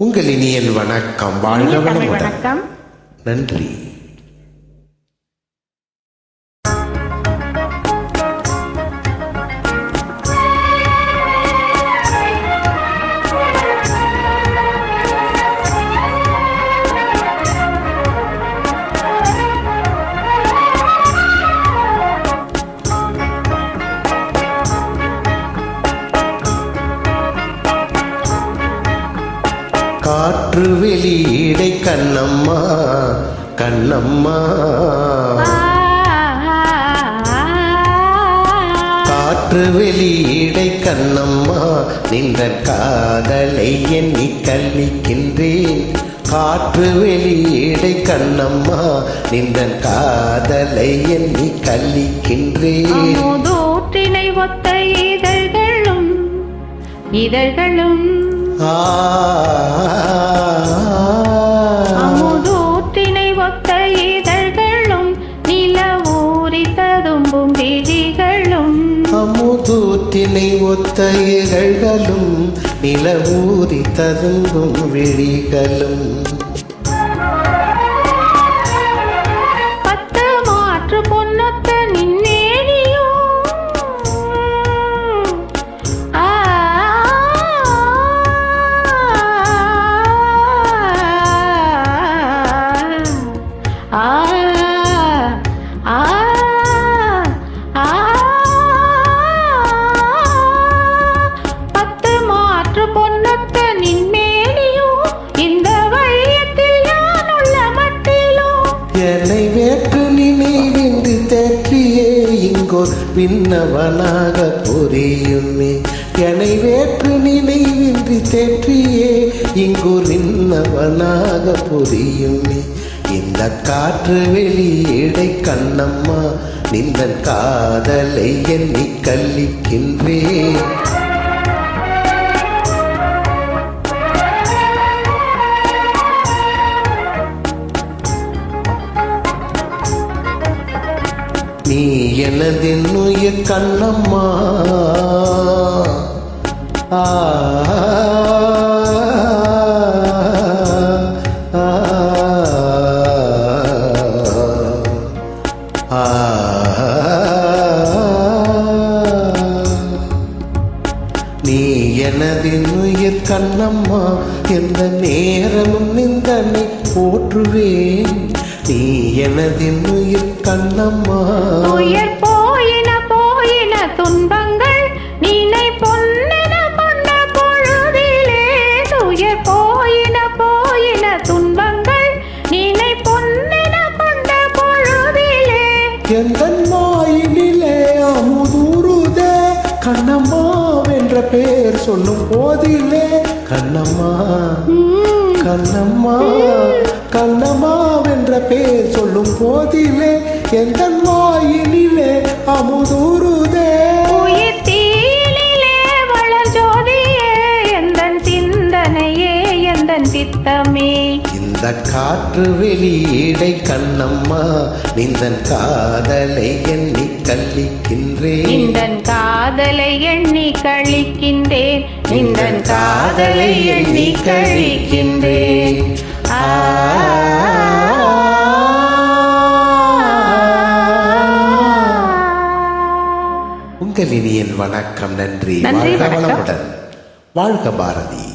உங்கள் இனியன் வணக்கம் வாழ்க வளமுடன். நன்றி. காற்று வெளியீடை கண்ணம்மா கண்ணம்மா. காற்று வெளியீடை கண்ணம்மா நின்ற காதலை எண்ணி கல்லிக்கின்றேன் காற்று வெளியீடை கண்ணம்மா நின்ற காதலை எண்ணி கல்லிக்கின்றேன் அமுதூற்றினை ஒத்த இதழ்களும் இதழ்களும். ஆ செய்திகளும் அமுதூற்றினை ஒத்த இகழ்களும் நிலவூரி தருங்கும் விழிகளும். என்னை வேற்று நினைவின்றி தேற்றியே இங்கோர் விண்ணவனாக புரியுமே. என்னை வேற்று நினைவின்றி தேற்றியே இங்கோர் விண்ணவனாக புரியுமே. இந்த காற்று வெளியீடை கண்ணம்மா நின்ற காதலை எண்ணி கல்லிக்கின்றேன் நீ எனதின் கண்ணம்மா ஆ நீ எனதின் கண்ணம்மா எந்த நேரமும் நிந்தனை போற்றுவேன் நீ எனதின் உயிர் கண்ணம்மா. துயர் போயின போயின துன்பங்கள் நினை பொன்னென கொண்ட பொழுதிலே. துயர் போயின போயின துன்பங்கள் நினை பொன்னென கொண்ட பொழுதிலே. எந்த மாயினிலே அமுதூருதே கண்ணம்மா என்ற பெயர் சொல்லும் போதிலே கண்ணம்மா. கண்ணம்மா கண்ணம்மா என்ற பெயர் சொல்லும் போதிலே எந்த வாயினிலே அமுதூருதே காற்று வெளியீடை கண்ணம்மா நிந்தன் காதலை எண்ணி கல்லிக்கின்றேன் இந்தன் காதலை எண்ணி கழிக்கின்றேன். இந்தன் காதலை எண்ணி கழிக்கின்றேன். ஆ. உங்கள் இனியன் வணக்கம் நன்றி. வளமுடன். வாழ்க பாரதி.